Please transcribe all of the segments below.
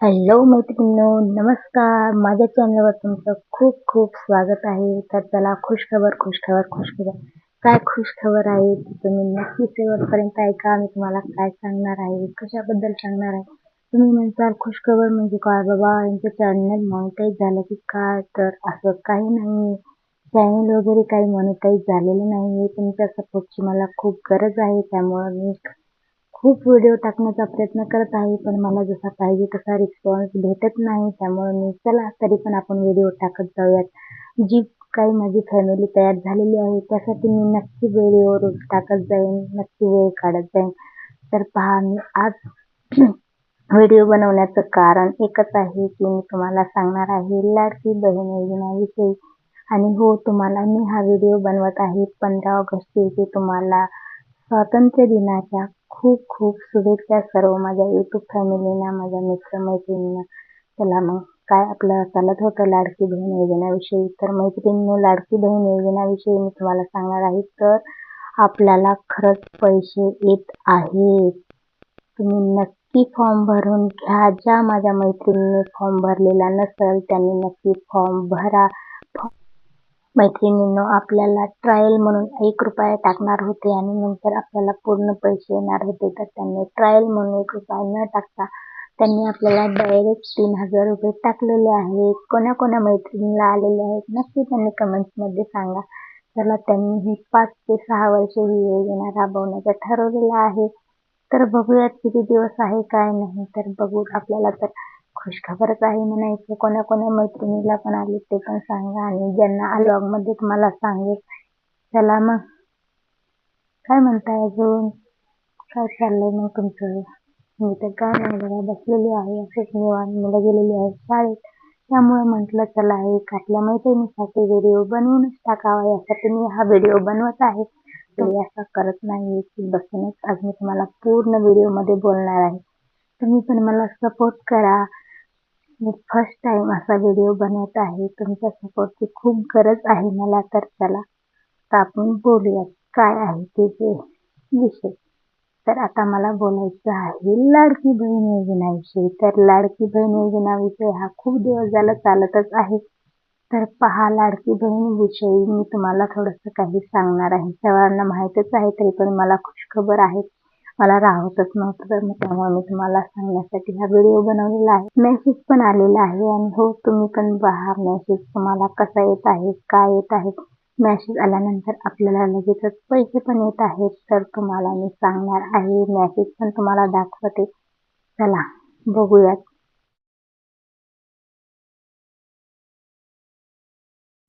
Hello मैत्रिणींनो. नमस्कार. माझ्या चॅनलवर तुमचं खूप खूप स्वागत आहे. तर चला खुशखबर खुशखबर खुशखबर काय खुशखबर आहे ती तुम्ही नक्की शेवटपर्यंत ऐका. मी तुम्हाला काय सांगणार आहे कशाबद्दल सांगणार आहे? तुम्ही म्हणताल खुशखबर म्हणजे काय? बाबा यांचं चॅनल मॉनिटाईज झालं की काय? तर असं काही नाही. चॅनल वगैरे काही मॉनिटाईज झालेलं नाही आहे तुमच्या सपोर्टची मला खूप गरज आहे. त्यामुळं मी खूप व्हिडिओ टाकण्याचा प्रयत्न करत आहे पण मला जसा पाहिजे तसा रिस्पॉन्स भेटत नाही. त्यामुळे मी चला तरी पण आपण व्हिडिओ टाकत जाऊयात. जी काही माझी फॅमिली तयार झालेली आहे त्यासाठी मी नक्की व्हिडिओ रोज टाकत जाईन नक्की वेळ काढत जाईन. तर पहा मी आज व्हिडिओ बनवण्याचं कारण एकच आहे की मी तुम्हाला सांगणार आहे लाडकी बहीण योजनाविषयी. आणि हो तुम्हाला मी हा व्हिडिओ बनवत आहे पंधरा ऑगस्ट रोजी तुम्हाला स्वातंत्र्य दिनाच्या खूप खूप शुभेच्छा सर्व माझ्या युट्यूब फॅमिलीना माझ्या मित्रमैत्रिणींना. चला मग काय आपलं चालत होतं लाडकी बहीण योजनेविषयी? तर मैत्रिणींनो लाडकी बहीण योजनेविषयी मी तुम्हाला सांगणार आहे तर आपल्याला खरंच पैसे येत आहेत. तुम्ही नक्की फॉर्म भरून घ्या. ज्या माझ्या मैत्रिणीने फॉर्म भरलेला नसेल त्यांनी नक्की फॉर्म भरा. मैत्रिणींनो आपल्याला ट्रायल म्हणून एक रुपया टाकणार होते आणि नंतर आपल्याला पूर्ण पैसे येणार होते. तर त्यांनी ट्रायल म्हणून एक रुपया न टाकता त्यांनी आपल्याला डायरेक्ट तीन हजार रुपये टाकलेले आहेत. कोणा कोणा मैत्रिणीला आलेले आहेत नक्की त्यांनी कमेंट्समध्ये सांगा. त्याला त्यांनी ही पाच ते सहा वर्ष ही योजना राबवण्याचं ठरवलेलं आहे. तर बघूयात किती दिवस आहे काय नाही. तर बघू आपल्याला तर खुशखबरच आहे म्हणायचं कोणा कोण्या मैत्रिणीला पण आले ते पण सांगा. आणि ज्यांना मध्ये तुम्हाला सांगेल. चला मग. काय म्हणताय अजून? काय चाललंय मग तुमचं? मी तर काय नाही बघा बसलेली आहे असंच निवांत मुलं गेलेली आहे शाळेत. त्यामुळे म्हटलं चला एक आपल्या मैत्रिणीसाठी व्हिडिओ बनवूनच टाकावा. यासाठी मी हा व्हिडिओ बनवत आहे. तरी असा करत नाही की बसूनच आज मी तुम्हाला पूर्ण व्हिडिओमध्ये बोलणार आहे. तुम्ही पण मला सपोर्ट करा. मी फर्स्ट टाइम असा व्हिडिओ बनवत आहे. तुमच्या सपोर्टची खूप गरज आहे मला तर चला तर आपण बोलूया काय आहे ते जे विषय. तर आता मला बोलायचं आहे लाडकी बहीण योजनाविषयी. तर लाडकी बहीण योजनाविषयी हा खूप दिवस झाला चालतच आहे. तर पहा लाडकी बहीण विषयी मी तुम्हाला थोडंसं काही सांगणार आहे. सर्वांना माहीतच आहे तरी पण मला खुशखबर आहे. मला राहतच नव्हतं तर मग त्यामुळे मी तुम्हाला सांगण्यासाठी हा व्हिडिओ बनवलेला आहे. मेसेज पण आलेला आहे आणि हो तुम्ही पण पहा मेसेज तुम्हाला कसा येत आहे काय येत आहे. मेसेज आल्यानंतर आपल्याला लगेचच पैसे पण येत आहेत तर तुम्हाला मी सांगणार आहे. मेसेज पण तुम्हाला दाखवते. चला बघूयात.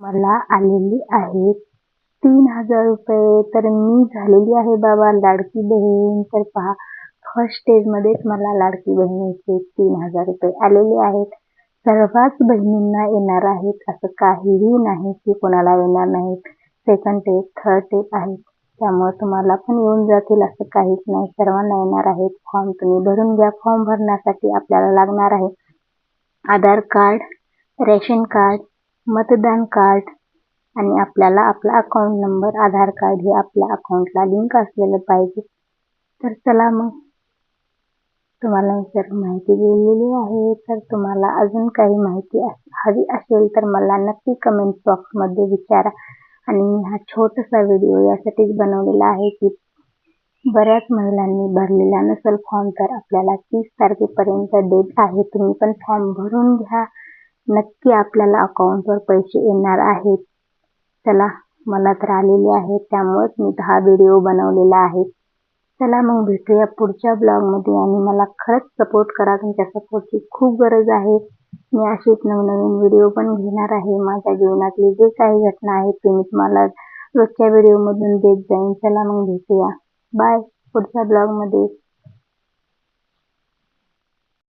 मला आलेली आहेत तीन हजार रुपये. तर मी झालेली आहे बाबा लाडकी बहीण. तर पहा फर्स्ट स्टेजमध्येच मला लाडकी बहिणीचे तीन हजार रुपये आलेले आहेत. सर्वच बहिणींना येणार आहेत असं काहीही नाही की कोणाला येणार नाहीत. सेकंड टेप थर्ड टेप आहेत त्यामुळे तुम्हाला पण येऊन जातील असं काहीच नाही. सर्वांना येणार आहेत फॉर्म तुम्ही भरून घ्या फॉर्म भरण्यासाठी आपल्याला लागणार आहे. आधार कार्ड रेशन कार्ड मतदान कार्ड आणि आपल्याला आपला अकाउंट नंबर आधार कार्ड हे आपल्या अकाउंटला लिंक असलेलं पाहिजे. तर चला मग. तुम्हाला सर्व माहिती दिलेली आहे. तर तुम्हाला अजून काही माहिती हवी असेल तर मला नक्की कमेंट बॉक्समध्ये विचारा. आणि मी हा छोटासा व्हिडिओ यासाठीच बनवलेला आहे की बऱ्याच महिलांनी भरलेला नसेल फॉर्म तर आपल्याला तीस तारखेपर्यंत डेट आहे. तुम्ही पण फॉर्म भरून घ्या. नक्की आपल्याला अकाउंटवर पैसे येणार आहेत. चला मला तर आलेले आहे त्यामुळेच मी हा व्हिडिओ बनवलेला आहे. चला मग भेटूया पुढच्या ब्लॉगमध्ये आणि मला खरंच सपोर्ट करा तुमच्या सपोर्टची खूप गरज आहे. मी अशीच नवनवीन व्हिडिओ पण घेणार आहे. माझ्या जीवनातली जे काही घटना आहेत ते मी तुम्हाला रोजच्या व्हिडिओमधून देत जाईन. चला मग भेटूया. बाय पुढच्या ब्लॉगमध्ये.